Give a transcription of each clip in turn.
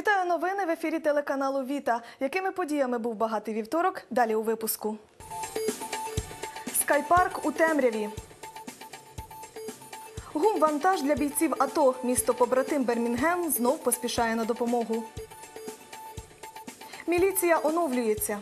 Вітаю новини в ефірі телеканалу Віта. Якими подіями був багатий вівторок? Далі у випуску. Скайпарк у темряві. Гум-вантаж для бійців АТО. Місто побратим Бермінгем знов поспішає на допомогу. Міліція оновлюється.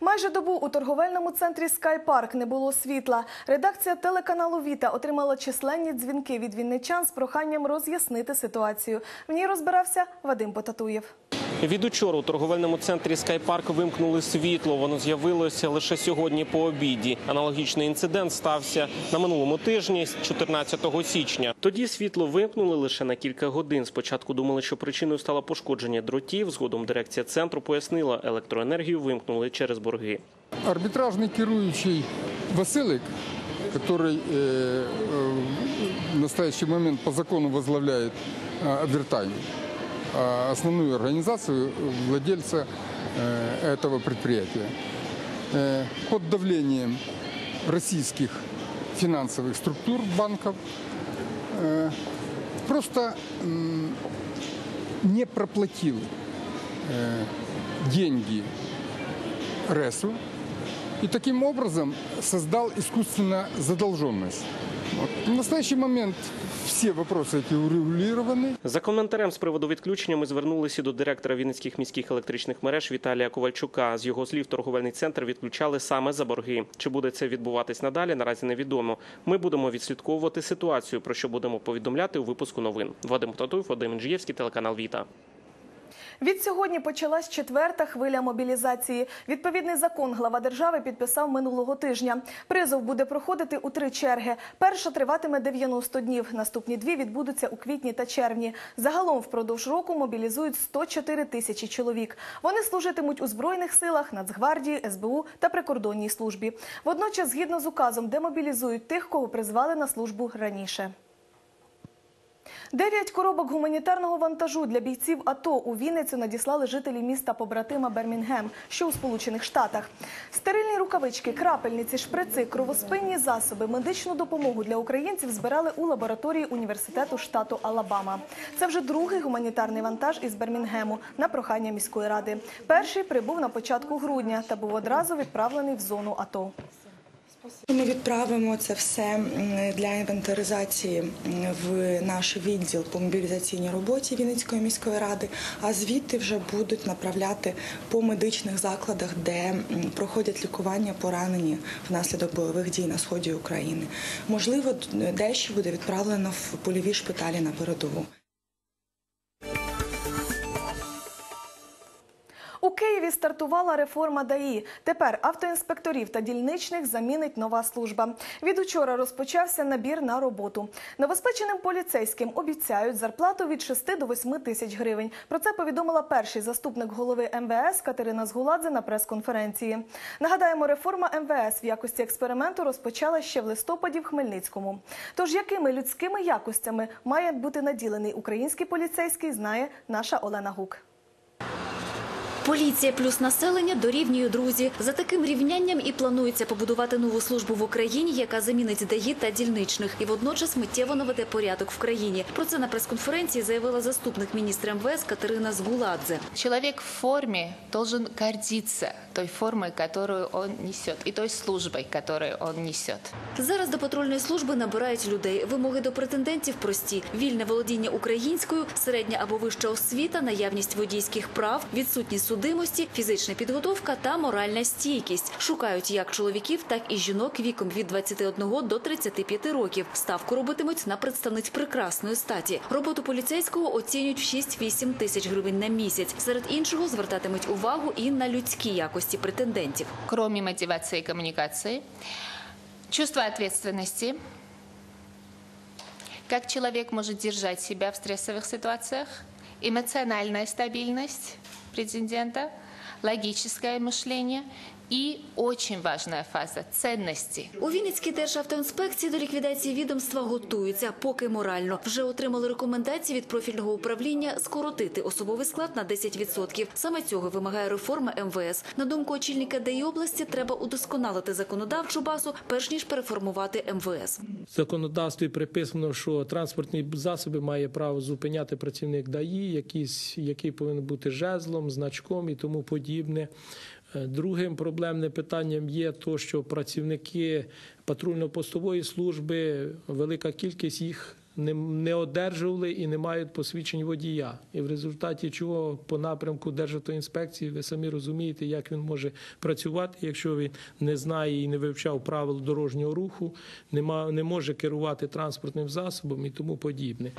Майже добу у торговельному центрі Скайпарк не було світла. Редакція телеканалу Віта отримала численні дзвінки від вінничан з проханням роз'яснити ситуацію. В ній розбирався Вадим Потатуєв. Від учора у торговельному центрі Скайпарк вимкнули світло. Воно з'явилося лише сьогодні по обіді. Аналогічний інцидент стався на минулому тижні, 14 січня. Тоді світло вимкнули лише на кілька годин. Спочатку думали, що причиною стало пошкодження дротів. Згодом дирекція центру пояснила, електроенергію вимкнули через борги. Арбитражный керующий Василик, который э, э, в настоящий момент по закону возглавляет э, Авертайн, а Основную организацию владельца э, этого предприятия, э, под давлением российских финансовых структур банков э, просто не проплатил деньги РЭСу и таким образом создал искусственно задолженность. Вот. В настоящий момент все вопросы эти урегулированы. За коментарем з приводу відключення ми звернулися до директора Вінницьких міських електричних мереж Віталія Ковальчука. З його слів, торговельний центр відключали саме за борги. Чи буде це відбуватись надалі? Наразі невідомо. Ми будемо відслідковувати ситуацію, про що будемо повідомляти у випуску новин. Вадим Татуєв, Вадим Інжиєвський, телеканал Віта. Від сьогодні почалась четверта хвиля мобілізації. Відповідний закон глава держави підписав минулого тижня. Призов буде проходити у три черги. Перша триватиме 90 днів. Наступні дві відбудуться у квітні та червні. Загалом впродовж року мобілізують 104 тисячі чоловік. Вони служитимуть у збройних силах, Нацгвардії, СБУ та прикордонній службі. Водночас, згідно з указом, демобілізують тих, кого призвали на службу раніше. Дев'ять коробок гуманітарного вантажу для бійців АТО у Вінницю надіслали жителі міста побратима Бермінгем, що у Сполучених Штатах. Стерильні рукавички, крапельниці, шприци, кровоспинні засоби, медичну допомогу для українців збирали у лабораторії університету штату Алабама. Це вже другий гуманітарний вантаж із Бермінгему на прохання міської ради. Перший прибув на початку грудня та був одразу відправлений в зону АТО. Ми відправимо це все для інвентаризації в наш відділ по мобілізаційній роботі Вінницької міської ради, а звідти вже будуть направляти по медичних закладах, де проходять лікування поранені внаслідок бойових дій на сході України. Можливо, дещо буде відправлено в польові шпиталі на передову. У Києві стартувала реформа ДАІ. Тепер автоінспекторів та дільничних замінить нова служба. Від учора розпочався набір на роботу. Новоспеченим поліцейським обіцяють зарплату від 6 до 8 тисяч гривень. Про це повідомила перший заступник голови МВС Катерина Згуладзе на прес-конференції. Нагадаємо, реформа МВС в якості експерименту розпочала ще в листопаді в Хмельницькому. Тож якими людськими якостями має бути наділений український поліцейський, знає наша Олена Гук. Поліція плюс населення дорівнює друзі. За таким рівнянням і планується побудувати нову службу в Україні, яка замінить ДАІ та дільничних, і водночас миттєво наведе порядок в країні. Про це на прес-конференції заявила заступник міністра МВС Катерина Згуладзе. Человек в форме должен гордиться той формой, которую он несет, и той службой, которую он несет. Зараз до патрульної служби набирають людей. Вимоги до претендентів прості: вільне володіння українською, середня або вища освіта, наявність водійських прав, відсутність судимості, фізична підготовка та моральна стійкість. Шукають як чоловіків, так і жінок віком від 21 до 35 років. Ставку робитимуть на представниць прекрасної статі. Роботу поліцейського оцінюють в 6-8 тисяч гривень на місяць. Серед іншого звертатимуть увагу і на людські якості претендентів. Кроме мотивации и коммуникации, чувство ответственности, как человек может держать себя в стрессовых ситуациях, эмоциональная стабильность претендента, логическое мышление и очень важная фаза – ценности. У Вінницькій державтоінспекції до ліквідації відомства готуються, поки морально. Вже отримали рекомендації від профільного управління скоротити особовий склад на 10%. Саме цього вимагає реформа МВС. На думку очільника ДІ області, треба удосконалити законодавчу базу, перш ніж переформувати МВС. В законодавстві приписано, що транспортні засоби має право зупиняти працівник ДАІ, якийсь, який повинен бути жезлом, значком і тому подібне. Е, Другим проблемним питанням є то, що працівники патрульно-постової служби, велика кількість їх не, одержували і не мають посвідчень водія. І в результаті чого по напрямку Державтоінспекції ви самі розумієте, як він може працювати, якщо він не знає і не вивчав правил дорожнього руху, не може керувати транспортним засобом і тому подібне.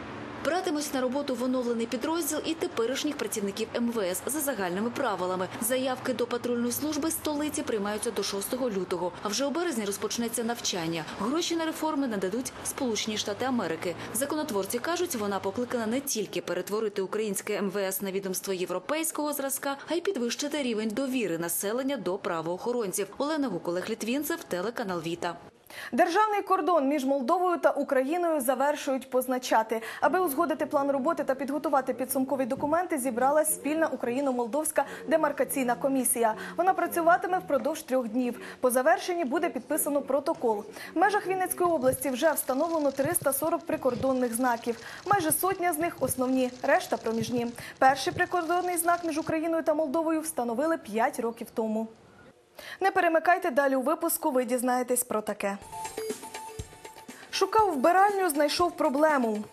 Братимуть на роботу в оновлений підрозділ і теперішніх працівників МВС за загальними правилами. Заявки до патрульної служби столиці приймаються до 6 лютого. А вже у березні розпочнеться навчання. Гроші на реформи нададуть Сполучені Штати Америки. Законотворці кажуть, вона покликана не тільки перетворити українське МВС на відомство європейського зразка, а й підвищити рівень довіри населення до правоохоронців. Олена Гук, Олег Літвінцев, телеканал Віта. Державний кордон між Молдовою та Україною завершують позначати. Аби узгодити план роботи та підготувати підсумкові документи, зібралась спільна Україно-Молдовська демаркаційна комісія. Вона працюватиме впродовж трьох днів. По завершенні буде підписано протокол. В межах Вінницької області вже встановлено 340 прикордонних знаків. Майже сотня з них основні, решта проміжні. Перший прикордонний знак між Україною та Молдовою встановили 5 років тому. Не перемикайте далі у випуску. Ви дізнаєтесь про таке. Шукав вбиральню, знайшов проблему.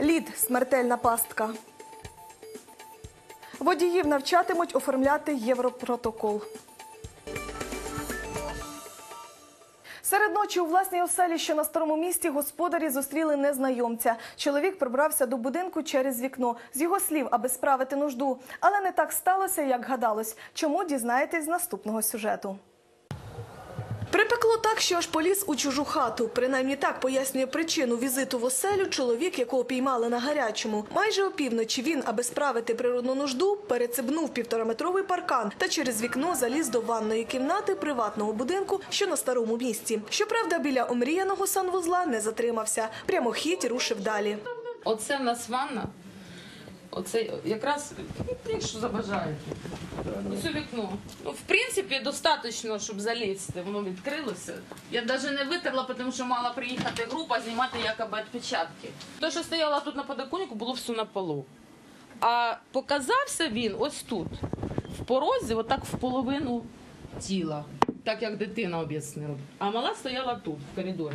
Лід смертельна пастка. Водіїв навчатимуть оформляти європротокол. Серед ночі у власній оселі, що на старому місті, господарі зустріли незнайомця. Чоловік прибрався до будинку через вікно. З його слів, аби справити нужду. Але не так сталося, як гадалось. Чому дізнаєтесь з наступного сюжету? Припекло так, що аж поліз у чужу хату. Принаймні так пояснює причину візиту в оселю чоловік, якого піймали на гарячому. Майже опівночі він, аби справити природну нужду, перецебнув півтораметровий паркан та через вікно заліз до ванної кімнати приватного будинку, що на старому місці. Щоправда, біля омріяного санвузла не затримався. Прямохідь рушив далі. Оце в нас ванна. Оце якраз, якщо забажаєте. У вікно. Ну, в принципі, достатньо, щоб залізти. Воно відкрилося. Я навіть не витерла, тому що мала приїхати група знімати якоби відпечатки. Те, що стояло тут на подоконнику, було все на полу. А показався він ось тут, в порозі, отак в половину тіла. Так як дитина об'яснила. А мала стояла тут, в коридорі.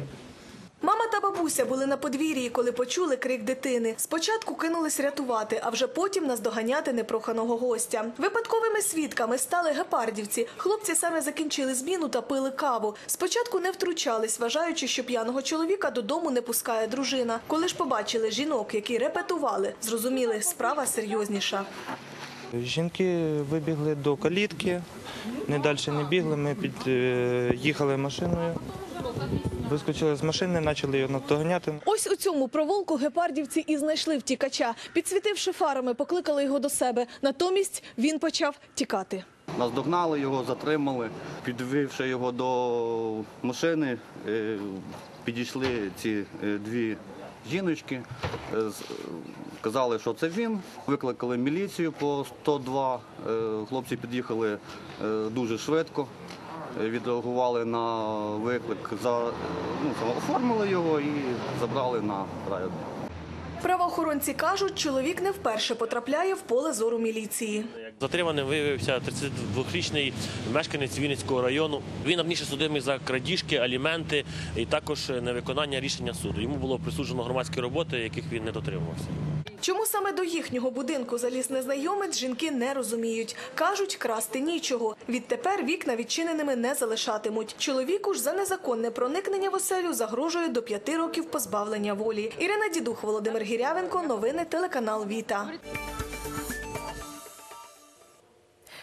Мама та бабуся були на подвір'ї, коли почули крик дитини. Спочатку кинулись рятувати, а вже потім наздоганяти непроханого гостя. Випадковими свідками стали гепардівці. Хлопці саме закінчили зміну та пили каву. Спочатку не втручались, вважаючи, що п'яного чоловіка додому не пускає дружина. Коли ж побачили жінок, які репетували, зрозуміли, справа серйозніша. Жінки вибігли до калітки, не далі не бігли. Ми під'їхали машиною, вискочили з машини, почали його наздоганяти. Ось у цьому провулку гепардівці і знайшли втікача. Підсвітивши фарами, покликали його до себе. Натомість він почав тікати. Наздогнали його, затримали, підвівши його до машини, е, підійшли ці е, дві жіночки, е, казали, що це він. Викликали міліцію по 102. Е, Хлопці під'їхали дуже швидко, відреагували на виклик, за, ну, оформили його і забрали на район. Правоохоронці кажуть, чоловік не вперше потрапляє в поле зору міліції. Затриманим виявився 32-річний мешканець Вінницького району. Він раніше судимий за крадіжки, аліменти і також невиконання рішення суду. Йому було присуджено громадські роботи, яких він не дотримувався. Чому саме до їхнього будинку заліз незнайомець, жінки не розуміють. Кажуть, красти нічого. Відтепер вікна відчиненими не залишатимуть. Чоловіку ж за незаконне проникнення в оселю загрожує до п'яти років позбавлення волі. Ірина Дідух, Володимир Гірявенко. Новини телеканал Віта.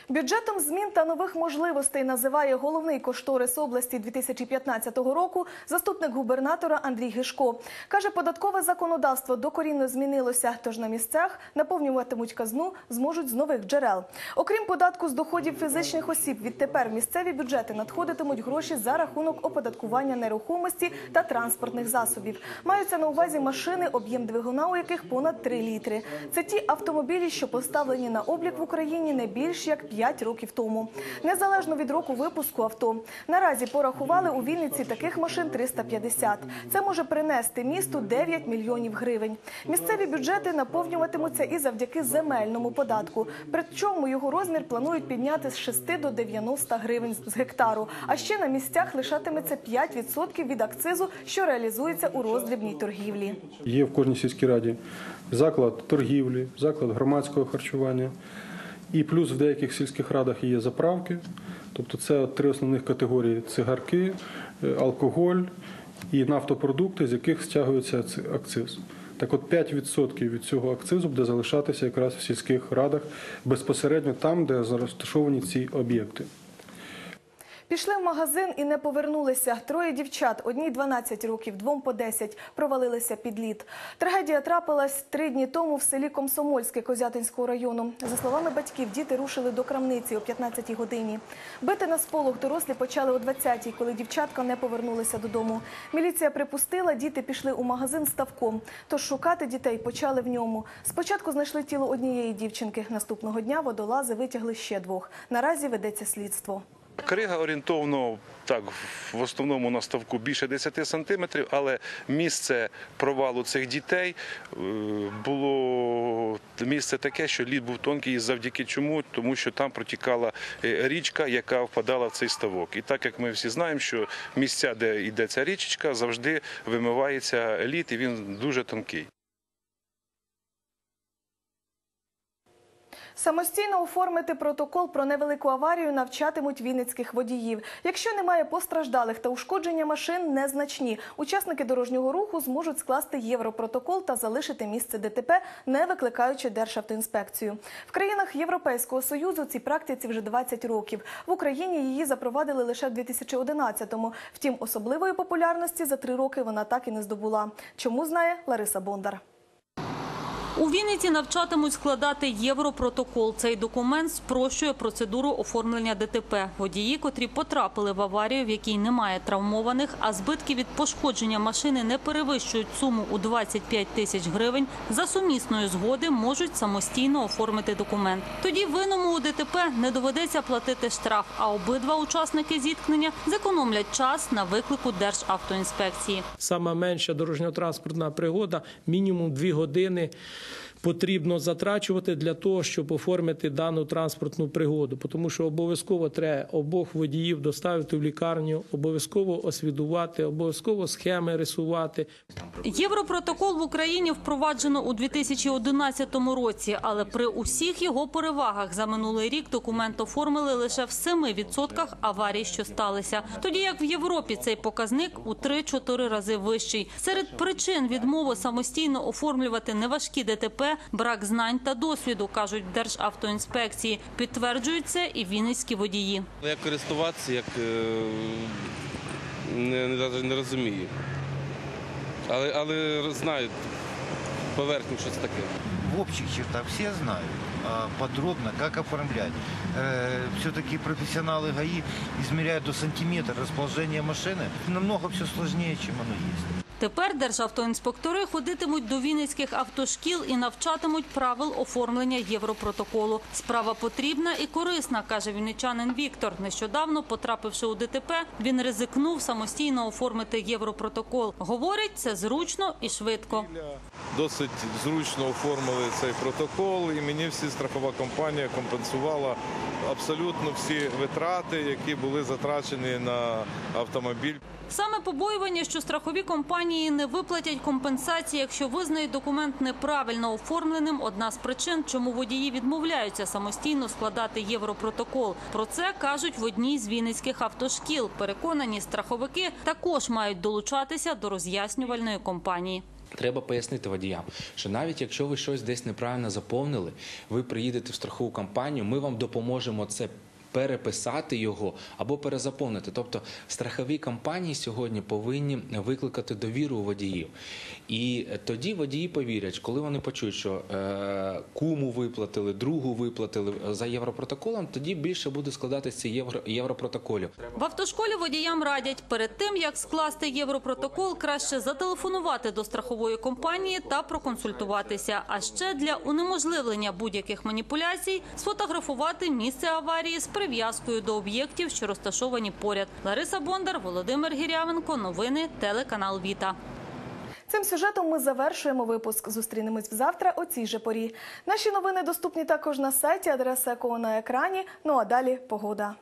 Бюджетом змін та нових можливостей називає головний кошторис області 2015 року заступник губернатора Андрій Гишко. Каже, податкове законодавство докорінно змінилося, тож на місцях наповнюватимуть казну зможуть з нових джерел. Окрім податку з доходів фізичних осіб, відтепер місцеві бюджети надходитимуть гроші за рахунок оподаткування нерухомості та транспортних засобів. Маються на увазі машини, об'єм двигуна у яких понад 3 літри. Це ті автомобілі, що поставлені на облік в Україні не більш як 5 років тому. Незалежно від року випуску авто. Наразі порахували у Вінниці таких машин 350. Це може принести місту 9 мільйонів гривень. Місцеві бюджети наповнюватимуться і завдяки земельному податку. Причому його розмір планують підняти з 6 до 90 гривень з гектару. А ще на місцях лишатиметься 5% від акцизу, що реалізується у роздрібній торгівлі. Є в кожній сільській раді заклад торгівлі, заклад громадського харчування. І плюс в деяких сільських радах є заправки. Тобто це три основних категорії: цигарки, е, алкоголь і нафтопродукти, з яких стягується акциз. Так от 5% від цього акцизу буде залишатися якраз в сільських радах безпосередньо там, де розташовані ці об'єкти. Пішли в магазин і не повернулися. Троє дівчат, одній 12 років, двом по 10, провалилися під лід. Трагедія трапилась три дні тому в селі Комсомольське Козятинського району. За словами батьків, діти рушили до крамниці о 15-й годині. Бити на сполох дорослі почали о 20-й, коли дівчатка не повернулися додому. Міліція припустила, діти пішли у магазин ставком. Тож шукати дітей почали в ньому. Спочатку знайшли тіло однієї дівчинки. Наступного дня водолази витягли ще двох. Наразі ведеться слідство. Крига орієнтовно так в основному на ставку більше 10 сантиметрів, але місце провалу цих дітей е, було місце таке, що лід був тонкий, і завдяки чому? Тому що там протікала е, річка, яка впадала в цей ставок. І так як ми всі знаємо, що місця, де йде ця річечка, завжди вимивається лід, і він дуже тонкий. Самостійно оформити протокол про невелику аварію навчатимуть вінницьких водіїв. Якщо немає постраждалих та ушкодження машин незначні, учасники дорожнього руху зможуть скласти європротокол та залишити місце ДТП, не викликаючи Державтоінспекцію. В країнах Європейського союзу цій практиці вже 20 років. В Україні її запровадили лише в 2011-му. Втім, особливої популярності за три роки вона так і не здобула. Чому знає Лариса Бондар. У Вінниці навчатимуть складати європротокол. Цей документ спрощує процедуру оформлення ДТП. Водії, котрі потрапили в аварію, в якій немає травмованих, а збитки від пошкодження машини не перевищують суму у 25 тисяч гривень, за сумісної згоди можуть самостійно оформити документ. Тоді винному у ДТП не доведеться платити штраф, а обидва учасники зіткнення зекономлять час на виклику Державтоінспекції. Сама менша дорожньо-транспортна пригода мінімум 2 години потрібно затрачувати для того, щоб оформити дану транспортну пригоду, тому що обов'язково треба обох водіїв доставити в лікарню, обов'язково освідувати, обов'язково схеми рисувати. Європротокол в Україні впроваджено у 2011 році, але при усіх його перевагах за минулий рік документ оформили лише в 7% аварій, що сталися. Тоді як в Європі цей показник у 3-4 рази вищий. Серед причин відмови самостійно оформлювати неважкі ДТП – брак знань та досвіду, кажуть в Державтоінспекції. Підтверджують це і вінницькі водії. Як користуватися, як е, не, не, не розумію. Але, але знаю поверхню, що це таке. В общих чертах все знают а подробно, как оформлять. Э, Все-таки профессионалы ГАИ измеряют до сантиметра расположение машины. Намного все сложнее, чем оно есть. Тепер державтоінспектори ходитимуть до вінницьких автошкіл і навчатимуть правил оформлення європротоколу. Справа потрібна і корисна, каже вінничанин Віктор. Нещодавно, потрапивши у ДТП, він ризикнув самостійно оформити європротокол. Говорить, це зручно і швидко. Досить зручно оформили цей протокол, і мені всі страхова компанія компенсувала абсолютно всі витрати, які були затрачені на автомобіль. Саме побоювання, що страхові компанії не виплатять компенсації, якщо визнають документ неправильно оформленим, одна з причин, чому водії відмовляються самостійно складати європротокол. Про це кажуть в одній з вінницьких автошкіл. Переконані страховики також мають долучатися до роз'яснювальної компанії. Треба пояснити водіям, що навіть якщо ви щось десь неправильно заповнили, ви приїдете в страхову компанію, ми вам допоможемо це. Переписати його або перезаповнити. Тобто страхові компанії сьогодні повинні викликати довіру водіїв. І тоді водії повірять, коли вони почують, що е, куму виплатили, другу виплатили за європротоколом, тоді більше буде складатися євро, європротоколів. В автошколі водіям радять перед тим, як скласти європротокол, краще зателефонувати до страхової компанії та проконсультуватися. А ще для унеможливлення будь-яких маніпуляцій сфотографувати місце аварії з прив'язкою до об'єктів, що розташовані поряд. Лариса Бондар, Володимир Гірявенко. Новини телеканал Віта. Цим сюжетом ми завершуємо випуск. Зустрінемось завтра о цій же порі. Наші новини доступні також на сайті, адреса якого на екрані. Ну а далі погода.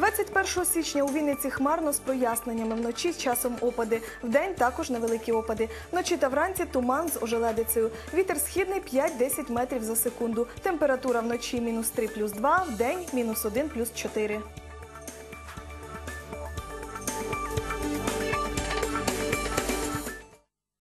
21 січня у Вінниці хмарно з проясненнями. Вночі з часом опади. Вдень також невеликі опади. Вночі та вранці туман з ожеледицею. Вітер східний 5-10 метрів за секунду. Температура вночі мінус 3 плюс 2, вдень мінус 1 плюс 4.